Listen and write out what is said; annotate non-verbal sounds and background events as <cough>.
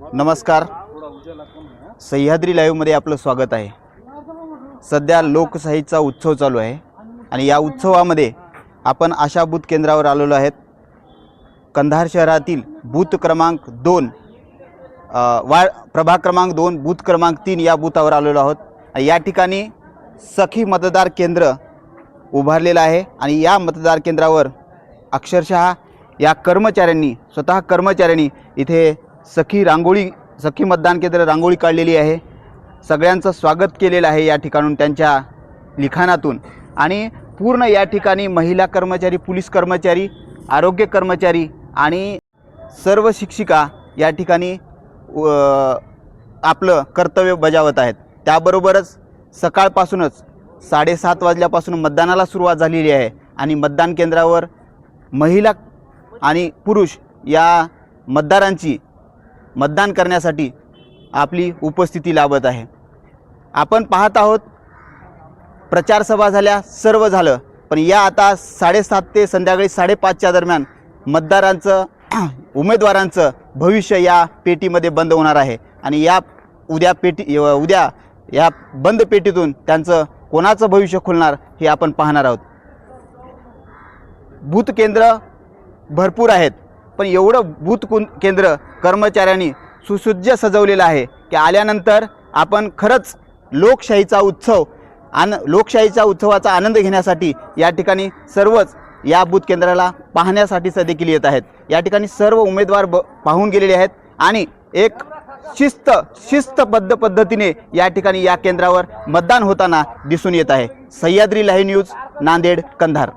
नमस्कार. सह्याद्री लाईव्हमध्ये आपलं स्वागत आहे. सध्या लोकशाहीचा उत्सव चालू आहे. आणि या उत्सवामध्ये आपण आशा बूथ केंद्रावर आलेलो आहेत. कंधार शहरातील बूथ क्रमांक दोन वा प्रभाग क्रमांक दोन बूथ क्रमांक तीन या बूथावर आलेलो आहोत. या ठिकाणी सखी मतदार केंद्र उभारलेलं आहे. आणि या मतदार केंद्रावर अक्षरशः या कर्मचाऱ्यांनी स्वतः कर्मचाऱ्यांनी इथे सखी रांगोळी सखी मतदान केंद्र रांगोळी काढलेली आहे. सगळ्यांचं स्वागत केलेलं आहे या ठिकाणून त्यांच्या लिखाणातून. आणि पूर्ण या ठिकाणी महिला कर्मचारी पोलीस कर्मचारी आरोग्य कर्मचारी आणि सर्व शिक्षिका या ठिकाणी व आपलं कर्तव्य बजावत आहेत. त्याबरोबरच सकाळपासूनच साडेसात वाजल्यापासून मतदानाला सुरुवात झालेली आहे आणि मतदान केंद्रावर महिला आणि पुरुष या मतदारांची मतदान करण्यासाठी आपली उपस्थिती लाभत आहे. आपण पाहत आहोत प्रचारसभा झाल्या सर्व झालं पण या आता साडेसात ते संध्याकाळी साडेपाचच्या दरम्यान मतदारांचं <clears throat> उमेदवारांचं भविष्य या पेटीमध्ये बंद होणार आहे. आणि या उद्या पेटी उद्या या बंद पेटीतून त्यांचं कोणाचं भविष्य खुलणार हे आपण पाहणार आहोत. बूथ केंद्र भरपूर आहेत. पण एवढं बूथ कुं केंद्र कर्मचाऱ्यांनी सुसज्ज सजवलेलं आहे की आल्यानंतर आपण खरंच लोकशाहीचा उत्सव आन लोकशाहीच्या उत्सवाचा आनंद घेण्यासाठी या ठिकाणी सर्वच या बूथ केंद्राला पाहण्यासाठीच देखील येत आहेत. या ठिकाणी सर्व उमेदवार ब पाहून गेलेले आहेत आणि एक शिस्त शिस्तबद्ध पद्धतीने या ठिकाणी या केंद्रावर मतदान होताना दिसून येत आहे. Sahyadri live news Nanded Kandhar.